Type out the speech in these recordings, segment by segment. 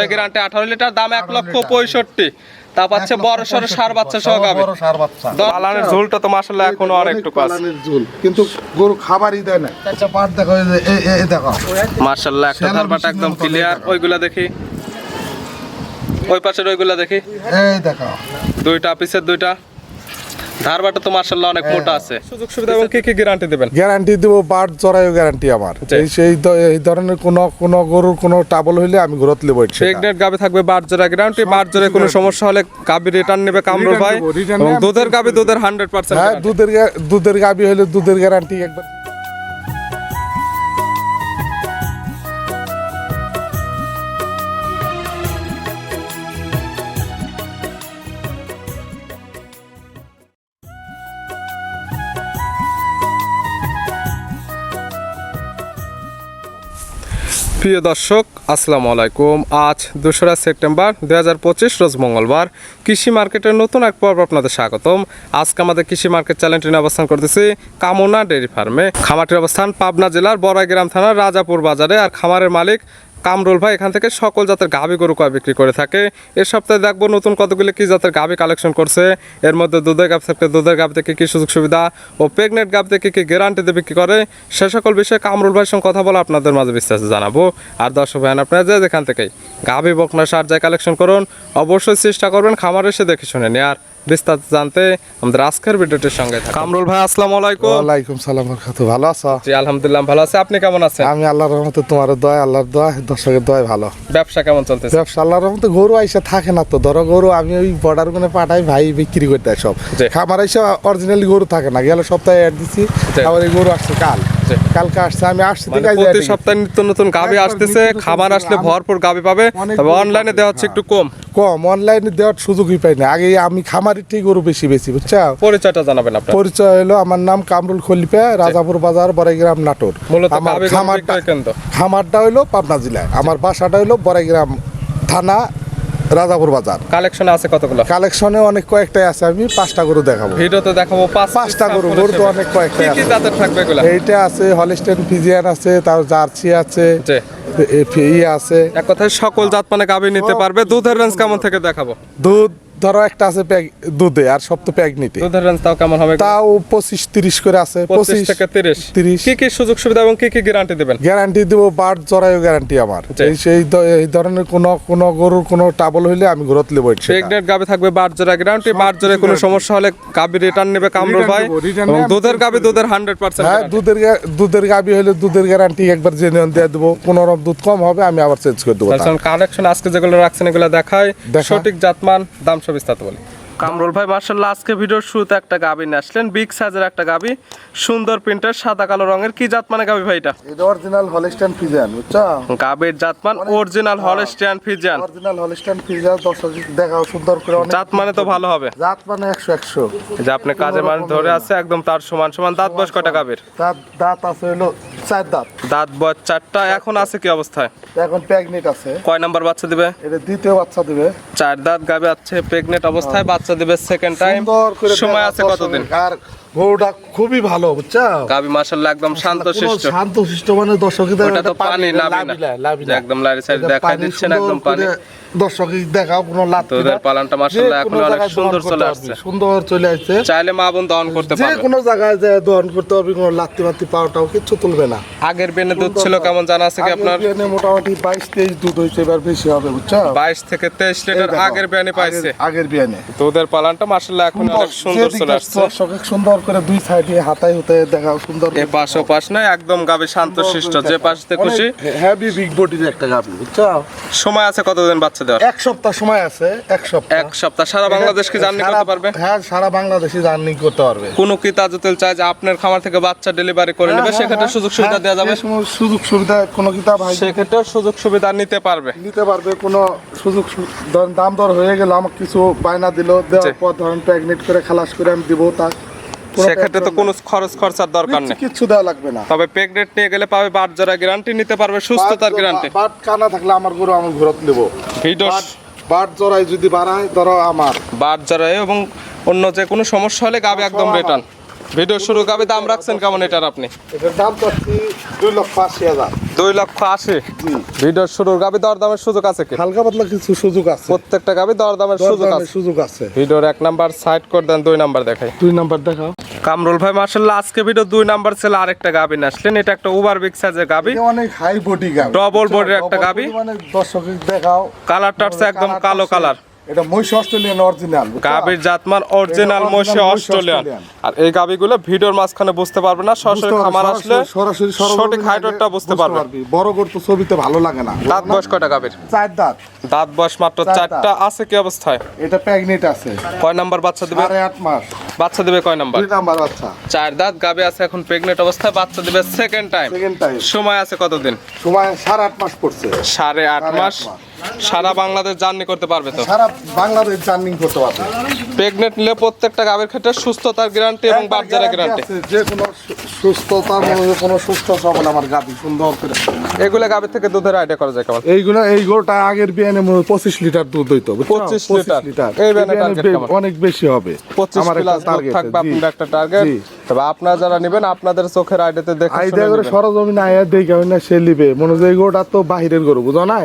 Guarantee আঠারো litre দাম এক লক্ষ পঁয়ষট্টি। তা পাচ্ছে বড় সড়ো সার বাচ্চা সহ গাবে। বড় সার বাচ্চা। পালানের ঝুলটা তো মাসাল্লাহ এখনও অনেকটু কাজ ঝুল। কিন্তু গরু খাবারই দেয় না। আচ্ছা পাট দেখো এই যে, এই- এই- এই দেখো। মার্শাল্লাহ একটা ধারবাটা একদম ক্লিয়ার ওইগুলা দেখি। ওই পাশের ওইগুলা দেখি। এই দেখো। দুইটা পিসের দুইটা। ধারবাটা তো মার্শাল্লাহ অনেক মোটা আছে। সুযোগ সুবিধা এবং কি কি গ্যারান্টি দেবেন? গ্যারান্টি দেব বাট জরায়ু গ্যারান্টি আমার। এই সেই এই ধরনের কোনো কোনো গরুর কোনো টাবল হইলে আমি ঘরত লেবো প্রেগনেন্ট গাবে থাকবে বার জোড়া গ্যারান্টি বার জোড়ে কোনো সমস্যা হলে গাবি রিটার্ন নেবে কামরুল ভাই। এবং দুধের গাবি দুধের হান্ড্রেড পার্সেন্ট হ্যাঁ দুধের দুধের গাবি হলে দুধের গ্যারান্টি একবার প্রিয় দর্শক, আসসালামু আলাইকুম। আজ দোসরা সেপ্টেম্বর দুই হাজার পঁচিশ, রোজ মঙ্গলবার। কৃষি মার্কেটের নতুন এক পর্ব আপনাদের স্বাগতম। আজকে আমাদের কৃষি মার্কেট চ্যানেলটি নিয়ে অবস্থান করতেছি কামনা ডেয়ারি ফার্মে। খামারটির অবস্থান পাবনা জেলার বড়াইগ্রাম থানার রাজাপুর বাজারে। আর খামারের মালিক কামরুল ভাই, এখান থেকে সকল জাতের গাভী গরু কয় বিক্রি করে থাকে? এর সপ্তাহে দেখব নতুন কতগুলি কি জাতের গাভী কালেকশন করছে। এর মধ্যে দুধের গাভ থাকলে দুধের গাভ থেকে কি সুযোগ সুবিধা ও প্রেগনেন্ট গাভ থেকে কি গ্যারান্টি দেবে কি করে? সে সকল বিষয়ে কামরুল ভাইয়ের সঙ্গে কথা বলে আপনাদের মাঝে বিস্তারিত জানাব। আর দর্শক ভাই আপনারা যে যেখান থেকেই গাভী বকনা সার যায় কালেকশন করুন, অবশ্যই চেষ্টা করবেন খামার এসে দেখে শুনে নিয়ে আর বিস্তারিত জানতে আমাদের আজকের ভিডিওটির সঙ্গে কামরুল ভাই আসসালামু আলাইকুম। ওয়ালাইকুম সালাম বরকাত ভালো আছো? জি আলহামদুলিল্লাহ ভালো আছে। আপনি কেমন আছেন? আমি আল্লাহর রহমতে তোমার দয় আল্লাহর দয় দর্শকের দয় ভালো। ব্যবসা কেমন চলতেছে? ব্যবসা আল্লাহর রহমতে গরু আইসা থাকে না তো। ধরো গরু আমি ওই বর্ডার গুনে পাঠাই ভাই বিক্রি করতে সব। খামার আইসা অরিজিনালি গরু থাকে না। গেলে সপ্তাহে অ্যাড দিছি। আবার এই গরু আসছে কাল। জি। কালকে আসছে আমি আসছি মানে প্রতি সপ্তাহে নিত্য নতুন গাবি আসতেছে খাবার আসলে ভরপুর গাবি পাবে তবে অনলাইনে দেওয়া হচ্ছে হ্যাঁ। একটু কম। কম অনলাইনে দেওয়ার সুযোগই পাই না। আগে আমি খামারের ঠিক গরু বেশি বেশি বুঝছ পরিচয়টা জানাবেন আপনার। পরিচয় হলো আমার নাম কামরুল খলিফা রাজাপুর বাজার বড়াইগ্রাম নাটোর। মূলত আমার খামারটা হইল পাবনা জেলায়। আমার বাসাটা হইল বড়াইগ্রাম থানা রাজাপুর বাজার। কালেকশন আছে কতগুলো? কালেকশনে অনেক কয়েকটাই আছে আমি পাঁচটা গরু দেখাবো। ভিডিওতে দেখাবো পাঁচ পাঁচটা গরু গরু তো অনেক কয়েকটা আছে। জাতের থাকবে এগুলো? এইটা আছে হলিস্টেন ফিজিয়ান আছে তার জার্সি আছে এ- ইয়ে আছে। এক কথায় সকল জাত মানে গাবি নিতে পারবে। দুধের রেঞ্জ কেমন থেকে দেখাবো? দুধ ধরো একটা আছে প্যাক- দুধে আর সব তো প্যাগনিতে দুধের রেঞ্জ তাও কেমন হবে? তাও পঁচিশ তিরিশ করে আছে পঁচিশ থেকে তিরিশ। তিরিশ। কি কি সুযোগ সুবিধা এবং কি কি গ্যারান্টি দেবেন? গ্যারান্টি দিব বাট জরায়ু গ্যারান্টি আমার। এই সেই এই ধরনের কোনো কোনো গরুর কোনো টাবল হইলে আমি লেবো সেটা। প্রেগনেন্ট গাবি থাকবে বার জোড়া গ্যারান্টি বার জোড়ে কোনো সমস্যা হলে গাবি রিটার্ন নেবে কামরুল ভাই। এবং দুধের গাবি দুধের হান্ড্রেড পার্সেন্ট হ্যাঁ দুধের দুধের গাবি হলে দুধের গ্যারান্টি একবার জেনে দিয়ে দেবো। কোনো রকম দুধ কম হবে আমি আবার চেঞ্জ করে দেবো। কালেকশন আজকে যেগুলো রাখছেন এগুলো দেখায় সঠিক জাতমান দাম সব বিস্তারিত বলি। কামরুল ভাই মার্শাল্লাহ আজকে ভিডিওর শুরুতে একটা গাবি নিয়ে আসলেন। বিগ সাইজের একটা গাবি সুন্দর প্রিন্টের সাদা কালো রঙের। কি জাত মানে গাবি ভাই এটা? এটা অরিজিনাল হলিস্টান ফিজিয়ান বুঝছ? গাবির জাত জাতমান original Holstein Friesian original Holstein Friesian দর্শক দেখাও সুন্দর করে অনেক জাত মানে তো ভালো হবে। জাত মানে একশো একশো। এই যে আপনি কাজে মানুষ ধরে আছে একদম তার সমান সমান দাঁত বয়স কয়টা গাবির? দাঁত দাঁত আছে হলো চার দাঁত। দাঁত বয়স চারটা এখন আছে কি অবস্থায়? এখন প্রেগনেন্ট আছে। কয় নাম্বার বাচ্চা দিবে? এটা দ্বিতীয় বাচ্চা দিবে। চার দাঁত গাবে আছে প্রেগনেন্ট অবস্থায় বাচ্চা দিবে সেকেন্ড টাইম সময় আছে কতদিন? আর গরুটা খুবই ভালো বুঝছ গাবি মার্শাল্লাহ একদম শান্ত শিষ্ট। শান্ত শিষ্ট মানে দর্শক ওটা তো পানি লাভি না একদম লারি সাইড দেখা দিচ্ছেন একদম পানি। দর্শক দেখাও কোনো লাভ তো ওদের পালানটা মার্শাল্লাহ এখন অনেক সুন্দর চলে আসছে। সুন্দর চলে আসছে। চাইলে মা বোন দহন করতে যে কোনো জায়গায় যে দহন করতে পারবি কোনো লাত্তি মাত্তি পাওয়াটাও কিচ্ছু তুলবে না। আগের বেনে দুধ ছিল কেমন জানা আছে কি আপনার? বিয়ানে মোটামুটি বাইশ তেইশ দুধ হয়েছে এবার বেশি হবে বুঝছ বাইশ থেকে তেইশ এই লিটার আগের বেনে পাইছে। আগের- আগের বিয়ানে তো ওদের পালানটা মার্শাল্লাহ এখন অনেক সুন্দর চলে আসছে। দর্শক সুন্দর করে দুই সাইডে হাতায় হতে দেখাও সুন্দর। এ পাশ ও পাশ নয় একদম গাবি শান্ত শিষ্ট যে পাশতে খুশি। হেভি বিগ বডির একটা গাভি বুঝছ? সময় আছে কতদিন বাচ্চা দেওয়ার? এক সপ্তাহ সময় আছে এক সপ্তাহ। এক সপ্তাহ। সারা বাংলাদেশ কি জার্নি করতে পারবে? হ্যাঁ সারা বাংলাদেশে জার্নি করতে পারবে। কোনো কি তাজুতেল চায় যে আপনার খামার থেকে বাচ্চা ডেলিভারি করে নেবে? হ্যাঁ, সেক্ষেত্রে হ্যাঁ, সুযোগ সুবিধা হ্যাঁ, দেওয়া যাবে? সুযোগ সুবিধা কোনো কিতাব ভাই? সেক্ষেত্রে সুযোগ সুবিধা নিতে পারবে। নিতে পারবে কোনো সুযোগ দাম দর হয়ে গেল আমাকে কিছু বায়না দিল দেওয়ার পর ধরেন প্রেগনেট করে খালাস করে আমি দিব তার। সেক্ষেত্রে তো কোনো খরচ খরচার দরকার নেই। কিচ্ছু দেওয়া লাগবে না। তবে প্রেগনেন্ট নিয়ে গেলে পাবে বাট জোড়া গ্যারান্টি নিতে পারবে সুস্থতার গ্যারান্টি বাট কানা থাকলে আমার গরু আমার ঘুরত নেব। ভিডিও বাট জরাই যদি বাড়ায় ধরো আমার। বাট জরা এবং অন্য যে কোনো সমস্যা হলে গাবে একদম রিটার্ন ভিডিও শুরু গাবে দাম রাখছেন কেমন এটার আপনি? এটার দাম চাচ্ছি দুই লক্ষ আশি হাজার। দুই লক্ষ আশি। ভিডিওর শুরুর গাবি দরদামের সুযোগ আছে কি? হালকা পাতলা কিছু সুযোগ আছে। প্রত্যেকটা গাবি দরদামের সুযোগ আছে। সুযোগ আছে। ভিডিওর এক নাম্বার সাইড করে দেন দুই নাম্বার দেখাই। দুই নাম্বার দেখাও। কামরুল ভাই মার্শাল্লাহ আজকে ভিডিও দুই নাম্বার ছিল আরেকটা গাবি আসলেন। এটা একটা ওভার বিগ সাইজের গাবি। অনেক হাই বডি গাবি। Double body র একটা গাভী। মানে দর্শক দেখাও। কালারটা হচ্ছে একদম কালো কালার এটা মহিষ অস্ট্রেলিয়ান অরিজিনাল গাবির জাতমান অরিজিনাল মহিষ অস্ট্রেলিয়ান। আর এই গাবিগুলো ভিডিওর মাঝখানে বুঝতে পারবে না সরাসরি খামার আসলে সরাসরি সঠিক হাইটটা বুঝতে পারবে। বড় গরু তো ছবিতে ভালো লাগে না। দাঁত বয়স কয়টা গাবির চার দাঁত। দাঁত বয়স মাত্র চারটা আছে কি অবস্থায়? এটা প্রেগনেন্ট আছে। কয় নাম্বার বাচ্চা দেবে? আট মাস। বাচ্চা দিবে কয় নাম্বার? দুই নাম্বার বাচ্চা। চার দাঁত গাবি আছে এখন প্রেগনেন্ট অবস্থায় বাচ্চা দিবে সেকেন্ড টাইম সেকেন্ড টাইম সময় আছে কতদিন? সময় সাড়ে আট মাস পড়ছে। সাড়ে আট মাস। সারা বাংলাদেশ জার্নি করতে পারবে তো? সারা বাংলাদেশ জার্নিং করতে পারবে। প্রেগনেন্ট নিলে প্রত্যেকটা গাবের ক্ষেত্রে সুস্থতার গ্যারান্টি এবং বাচ্চারা গ্যারান্টি যে কোনো সুস্থতার মধ্যে কোনো সুস্থ সবল আমার গাভি সুন্দর করে। এগুলো গাবের থেকে দুধের আইডিয়া করা যায় কেমন? এইগুলো এই গরুটা আগের বিয়ানে পঁচিশ লিটার দুধ হইতো বুঝছ? 25 লিটার। এই বিয়ানে? অনেক বেশি হবে। পঁচিশ আমার একটা প্লাস দুধ থাকবে আপনার একটা টার্গেট তবে আপনারা যারা নেবেন আপনাদের চোখের আইডিয়াতে দেখে আইডিয়া করে সরজমিন আয়া দেখে হয় না সে লিবে। মনে হয় যে তো বাহিরের গরু বুঝো না।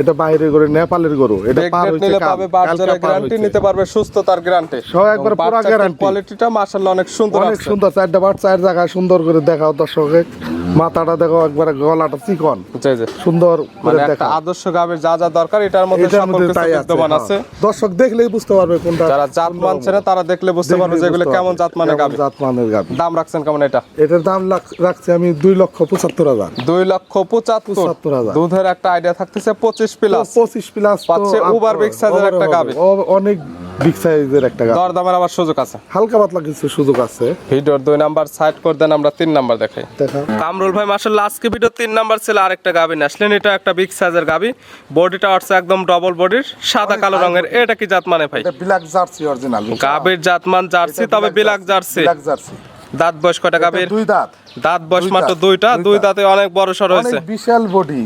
এটা গরু নেপালের গরু। এটা পার হইছে নিলে পাবে বাচ্চারা গ্যারান্টি নিতে পারবে সুস্থতার গ্যারান্টি সব একবার পুরা guarantee। কোয়ালিটিটা মাশাআল্লাহ অনেক সুন্দর অনেক সুন্দর চারটা বার চার জায়গায় সুন্দর করে দেখাও দর্শকে মাথাটা দেখো একবার গলাটা চিকন। সুন্দর মানে আদর্শ গাবের যা যা দরকার এটার মধ্যে বিদ্যমান হ্যাঁ। আছে। দর্শক দেখলেই বুঝতে পারবে কোনটা যারা জাত মানছে না তারা দেখলে বুঝতে পারবে যে এগুলো কেমন জাত মানে গাবি। জাত মানের গাবি। দাম রাখছেন কেমন এটা? এটার দাম রাখছি আমি দুই লক্ষ পঁচাত্তর হাজার। দুই লক্ষ পঁচাত্তর। 75,000 দুধের একটা আইডিয়া থাকতেছে পঁচিশ প্লাস পঁচিশ প্লাস পাচ্ছে uber big একটা গাভী। অনেক বিগ সাইজের একটা গাছ। দরদামের আবার সুযোগ আছে। হালকা পাতলা কিছু সুযোগ আছে। ভিডিওর দুই নাম্বার সাইড করে দেন আমরা তিন নাম্বার দেখাই। কামরুল ভাই মাসের আজকে ভিডিও তিন নাম্বার ছিল আরেকটা গাবি আসলেন। এটা একটা বিগ সাইজের গাবি। বডিটা হচ্ছে একদম ডবল বডির সাদা কালো রঙের। এটা কি জাত মানে ভাই? এটা ব্ল্যাক জার্সি অরিজিনাল গাবির জাতমান জার্সি তবে বিলাক জার্সি ব্ল্যাক জার্সি। দাঁত বয়স কয়টা গাবির দুই দাঁত। দাঁত বয়স মাত্র দুইটা দুই দাঁতে। অনেক বড় সড় হয়েছে। অনেক বিশাল বডি।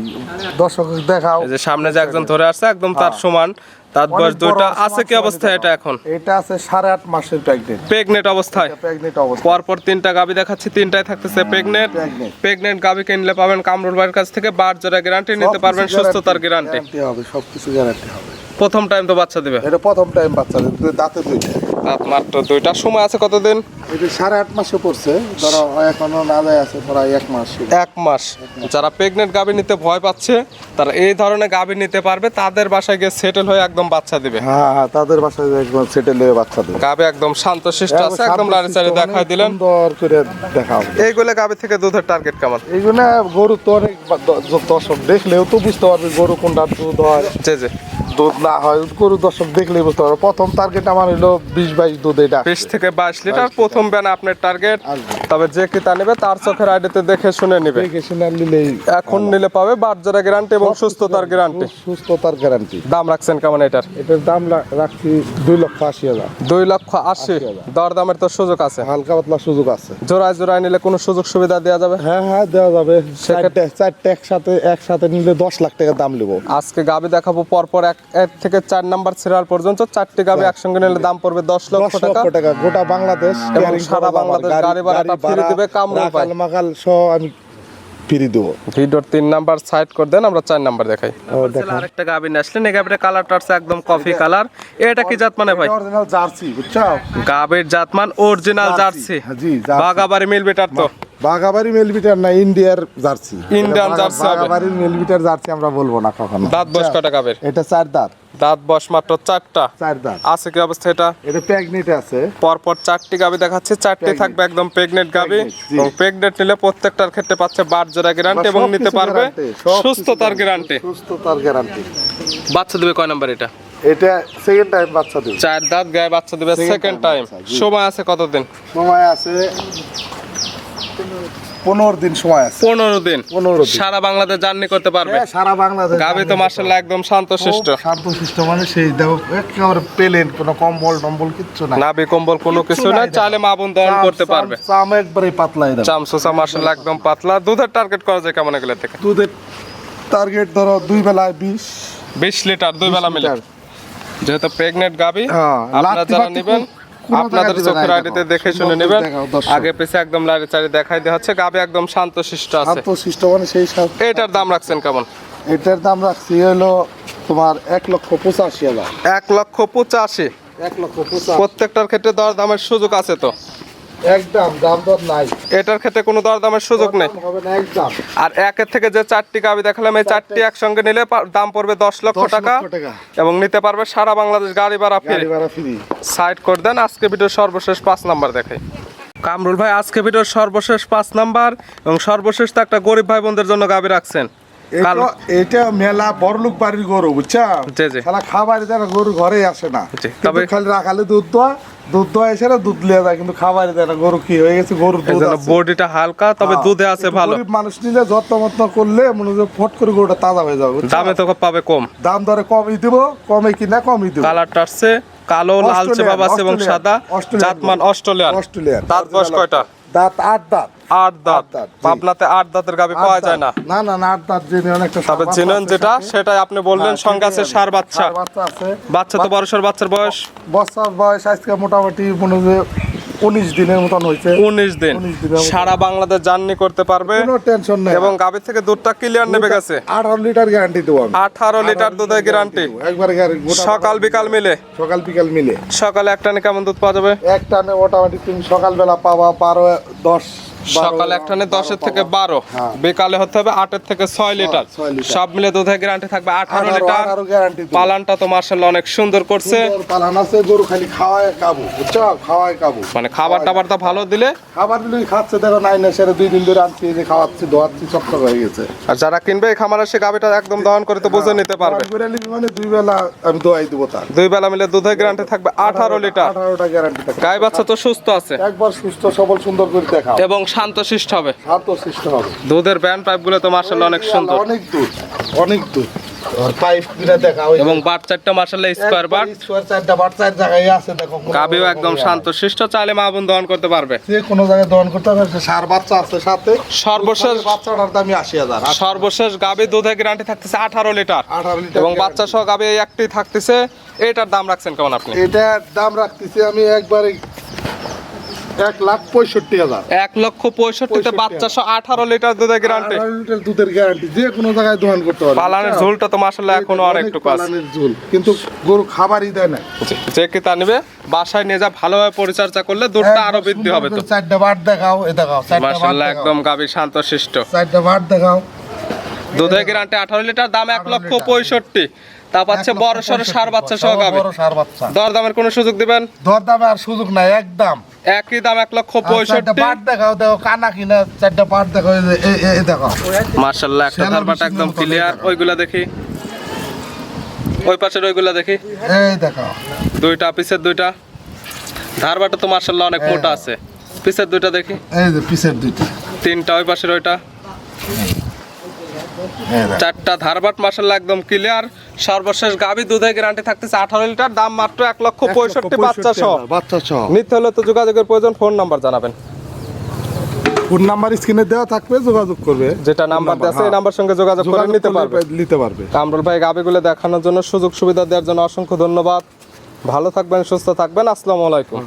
দর্শক দেখাও। এই যে সামনে যে একজন ধরে আসছে একদম তার সমান দাঁত বয়স হ্যাঁ। দুইটা। আছে কি অবস্থায় দেখাও। এটা? এখন? এটা আছে সাড়ে আট মাসের প্রেগনেন্ট প্রেগনেন্ট অবস্থায়। প্রেগনেন্ট অবস্থা পরপর তিনটা গাবি দেখাচ্ছি তিনটায় থাকতেছে প্রেগনেন্ট Pregnant। প্রেগনেন্ট গাবি কিনলে পাবেন কামরুল ভাইয়ের কাছ থেকে বার জোড়া গ্যারান্টি নিতে পারবেন সুস্থতার গ্যারান্টি হবে সবকিছু গ্যারান্টি হবে। প্রথম টাইম তো বাচ্চা দিবে। এটা প্রথম টাইম বাচ্চা দুই দাঁতে দুইটা। দাঁত মাত্র দুইটা সময় আছে কতদিন? এটা সাড়ে আট মাসে পড়ছে। ধরো এখনও না যায় আছে প্রায় এক মাস। এক মাস। যারা প্রেগনেন্ট গাবি নিতে ভয় পাচ্ছে তারা এই ধরনের গাবি নিতে পারবে তাদের বাসায় গিয়ে সেটেল হয়ে একদম বাচ্চা দিবে। হ্যাঁ হ্যাঁ তাদের বাসায় একদম সেটেল হয়ে বাচ্চা দেবে। গাবি একদম শান্ত শিষ্ট আছে একদম লাড়ি চাড়ি দেখাই দিলেন। সুন্দর করে দেখাও। এইগুলো গাবি থেকে দুধের টার্গেট কেমন? এইগুলো গরু তো অনেক দর্শক দেখলেও তো বুঝতে পারবে গরু কোনটা দুধ হয়। জি জি। দুধ না হয় গরু দর্শক দেখলেই বুঝতে পারবে। প্রথম টার্গেট আমার হলো বিশ বাইশ দুধ এটা। বিশ থেকে বাইশ লিটার প্রথম ব্যান আপনার টার্গেট আসবে। তবে যে কিতা নেবে তার চোখের আইডিতে দেখে শুনে নিবে। দেখে শুনে নিলেই এখন নিলে পাবে বাচ্চারা গ্যারান্টি এবং সুস্থতার গ্যারান্টি সুস্থতার গ্যারান্টি দাম রাখছেন কেমন এটার? এটার দাম রাখছি দুই লক্ষ আশি হাজার। দুই লক্ষ আশি। দর দামের তো সুযোগ আছে। হালকা পাতলা সুযোগ আছে। জোড়ায় জোড়ায় নিলে কোনো সুযোগ সুবিধা দেওয়া যাবে? হ্যাঁ হ্যাঁ দেওয়া যাবে। সেক্ষেত্রে- চারটে একসাথে একসাথে নিলে দশ লাখ টাকা দাম নেব। আজকে গাবি দেখাবো পরপর এক এক থেকে চার নাম্বার সিরিয়াল পর্যন্ত চারটি গাবি একসঙ্গে নিলে দাম পড়বে দশ দশ লক্ষ টাকা। গোটা বাংলাদেশ এবং সারা বাংলাদেশ গাড়ি ভাড়াটা free দিবে কামরুল ভাই। রাখাল সহ আমি ফ্রি দেবো। ভিডিওর তিন নাম্বার সাইড করে দেন আমরা চার নাম্বার দেখাই। আরেকটা গাবি নিয়ে আসলেন এই গাবিটা কালারটা হচ্ছে একদম কফি কালার এটা কি জাত মানে ভাই? অরিজিনাল জার্সি বুঝছ? গাবির জাতমান অরিজিনাল জার্সি। হ্যাঁ, জি বাগাবাড়ি মিল বেটার তো। বাঘাবাড়ি মেলবিটার না ইন্ডিয়ার জার্সি। এটা জার্সি হবে। বাঘাবাড়ির মেলবিটার জার্সি আমরা বলব না কখনো। দাঁত বয়স কটা গাবের এটা চার দাঁত। দাঁত বয়স মাত্র চারটা। চার দাঁত। আছে কি অবস্থা এটা? এটা প্রেগনেন্ট আছে। পরপর চারটি গাবি দেখাচ্ছে চারটি থাকবে একদম প্রেগনেন্ট গাবি। এবং প্রেগনেন্ট নিলে প্রত্যেকটার ক্ষেত্রে পাচ্ছে বার জোড়া গ্যারান্টি এবং নিতে পারবে সুস্থতার গ্যারান্টি সুস্থতার গ্যারান্টি বাচ্চা দেবে কয় নাম্বার এটা? এটা সেকেন্ড টাইম বাচ্চা দেবে। চার দাঁত গায়ে বাচ্চা দেবে সেকেন্ড টাইম সময় আছে কতদিন? সময় আছে পনেরো দিন সময় আছে। পনেরো দিন। পনেরো দিন। সারা বাংলাদেশ জার্নি করতে পারবে। সারা বাংলাদেশ গাবি তো মার্শাল্লাহ একদম শান্ত শিষ্ট মানে সেই দেখো একেবারে পেলেন কোনো কম্বল টম্বল কিচ্ছু না নাবি কম্বল কোনো কিছু না নাই মা বোন দহন করতে পারবে। চাম একবারে পাতলাই দাও চামচোসা মার্শাল্লাহ একদম পাতলা। দুধের টার্গেট করা যায় কেমন এগুলো থেকে? দুধের টার্গেট ধরো দুই বেলায় বিশ। বিশ লিটার দুই বেলা মিলে। যেহেতু প্রেগনেন্ট গাবি হ্যাঁ, আপনারা যারা নেবেন আপনাদের চোখের দেখে শুনে নেবেন। আগে পিছে একদম লাড়ি চাড়ি দেখাই দেওয়া হচ্ছে গাবে একদম শান্ত শিষ্ট আছে। শান্ত শিষ্ট মানে সেই এটার দাম রাখছেন কেমন? এটার দাম রাখছি হলো তোমার এক লক্ষ পঁচাশি হাজার। এক লক্ষ পঁচাশি। এক লক্ষ পঁচাশি। প্রত্যেকটার ক্ষেত্রে দর দামের সুযোগ আছে তো? একদম দাম দর নাই। এটার ক্ষেত্রে কোনো দর দামের সুযোগ নেই। হবে না একদম। আর একের থেকে যে চারটি গাবি দেখালাম এই চারটি একসঙ্গে নিলে দাম পড়বে দশ লক্ষ টাকা এবং নিতে পারবে সারা বাংলাদেশ গাড়ি ভাড়া ফ্রি সাইড করে দেন আজকে ভিডিওর সর্বশেষ পাঁচ নাম্বার দেখাই। কামরুল ভাই আজকে ভিডিওর সর্বশেষ পাঁচ নাম্বার এবং সর্বশেষ তো একটা গরিব ভাই বোনদের জন্য গাবি রাখছেন। এটা মেলা বড়লোক বাড়ির গরু বুঝছা। শালা খাবার গরু ঘরে আসে না। তবে- খালি রাখালে দুধ দোয়া দুধ দোয়া এসে না দুধ লিয়ে যায় কিন্তু খাবার দেয় না। গরু কি হয়ে গেছে? গরুর দুধ বডিটা হালকা তবে হ্যাঁ, দুধে আছে ভালো। মানুষ নিলে যত্ন মত্ন করলে মনে হয় ফট করে গরুটা তাজা হয়ে যাবে দামে তো পাবে কম। দাম দরে কমই দিব কমে কিনা কমই দিব। কালারটা আসছে কালো লালচে বাবা এবং সাদা। জাতমান। অস্ট্রেলিয়ান। অস্ট্রেলিয়ান। দাঁত বয়স কয়টা? দাঁত আট দাঁত। আট দাঁত। আট দাঁতের গাবি পাওয়া যায় না। না না না আট দাঁত তবে যেটা সেটাই আপনি বললেন আছে সার বাচ্চা। বাচ্চা আছে। বাচ্চা তো বড়সর বাচ্চার বয়স। বছর বয়স আজকে মোটামুটি মনে হয় উনিশ দিনের মতন হয়েছে। উনিশ দিন। 19 দিনের মতো। সারা বাংলাদেশ জার্নি করতে পারবে। কোনো টেনশন নেই। এবং গাভীর থেকে দুধটা ক্লিয়ার নেবে গেছে। আঠারো লিটার গ্যারান্টি দেবো আঠারো লিটার দুধের গ্যারান্টি একবার সকাল বিকাল মিলে। সকাল বিকাল মিলে। সকালে এক টানে কেমন দুধ পাওয়া যাবে? এক টানে মোটামুটি তুমি সকালবেলা পাবা বারো দশ সকালে একটা নে দশের থেকে বারো। হ্যাঁ। বিকালে হতে হবে আটের থেকে ছয় লিটার। সব মিলে দুধের গ্যারান্টি থাকবে আঠারো লিটার। পালানটা তো মার্শাল্লাহ অনেক সুন্দর করছে। পালান আছে গরু খালি খাওয়ায় কাবু বুঝছ? খাওয়ায় কাবু। মানে খাবার টাবারটা ভালো দিলে খাবার দিলে খাচ্ছে দেখো নাই না সেরে দুই দিন ধরে আনছি যে খাওয়াচ্ছি দোয়াচ্ছি চকচক হয়ে গেছে। আর যারা কিনবে এই খামারে সে গাভিটা একদম দহন করে তো বুঝে নিতে পারবে। মানে দুই বেলা আমি দোয়াই দেবো তার। দুই বেলা মিলে দুধের গ্যারান্টি থাকবে আঠারো লিটার। আঠারোটা গ্যারান্টি থাকে গাই বাচ্চা তো সুস্থ আছে। একবার সুস্থ সবল সুন্দর করে দেখাও। এবং শান্তশিষ্ট হবে। শান্ত সৃষ্ট হবে। দুধের ব্যান্ড পাইপগুলো তো মার্শাল্লাহ অনেক সুন্দর। অনেক দুধ অনেক দুধ। পাইপগুলা এবং বাট চারটা মার্শাল্লাহ স্কোয়ার বাট চারটা বাট চার জায়গায় আছে দেখো কোনো একদম শান্ত শিষ্ট চাইলে মা বোন দহন করতে পারবে। যে কোনো জায়গায় দহন করতে হবে সার বাচ্চা আছে সাথে। সর্বশেষ বাচ্চাটার দামি আশি হাজার সর্বশেষ গাভি দুধের গ্যারান্টি থাকতেছে আঠারো লিটার। আঠারো লিটার এবং বাচ্চা সহ এই একটি থাকতেছে এটার দাম রাখছেন কেমন আপনি? এটার দাম রাখতেছি আমি একবারে এক লাখ পঁয়ষট্টি হাজার। এক লক্ষ পঁয়ষট্টিতে বাচ্চা সহ আঠারো লিটার দুধের গ্যারান্টি লিটার দুধের গ্যারান্টি যে কোনো জায়গায় দোকান করতে পারবে। পালানের ঝোলটা তো মার্শাল্লাহ এখনও অনেকটুকু আছে পালানের ঝোল কিন্তু গরু খাবারই দেয় না। যে কিতা নিবে বাসায় নিয়ে যা ভালোভাবে পরিচর্যা করলে দুধটা আরও বৃদ্ধি হবে তো। চারটা দেখাও এ দেখাও একদম গাভি শান্ত শিষ্ট চারটা দেখাও। দুধের গ্যারান্টি আঠারো লিটার দাম এক লক্ষ পঁয়ষট্টি। তা পাচ্ছে বড় সড়ো সার বাচ্চা সহ দর দামের কোনো সুযোগ দিবেন? দর দামে আর সুযোগ নাই একদম। একই দাম এক লক্ষ পঁয়ষট্টি। বাট দেখাও দেখো কানা কিনা চারটা বাট দেখাও এই দেখাও মার্শাল্লাহ একটা ধারবাট একদম ক্লিয়ার ওইগুলা দেখি। ওই পাশের ওইগুলা দেখি। এই দেখাও দুইটা পিসের দুইটা। ধারবাটা তো মার্শাল্লাহ অনেক। মোটা আছে। পিসের দুইটা দেখি। এই যে পিসের দুইটা। তিনটা ওই পাশের ওইটা। দেখো। চারটা ধারবাট মার্শাল্লাহ একদম ক্লিয়ার সর্বশেষ গাভি দুধের গ্যারান্টি থাকতেছে আঠারো লিটার দাম মাত্র এক লক্ষ পঁয়ষট্টি বাচ্চা সহ। বাচ্চা সহ। নিতে হলে তো যোগাযোগের প্রয়োজন ফোন নাম্বার জানাবেন। ফোন নাম্বার স্ক্রিনে দেওয়া থাকবে যোগাযোগ করবে। যেটা নাম্বার আছে এই হ্যাঁ। নাম্বার সঙ্গে যোগাযোগ করে নিতে পারবে। নিতে পারবে। কামরুল ভাই গাবিগুলো দেখানোর জন্য সুযোগ সুবিধা দেওয়ার জন্য অসংখ্য ধন্যবাদ। ভালো থাকবেন সুস্থ থাকবেন। আসসালামু আলাইকুম।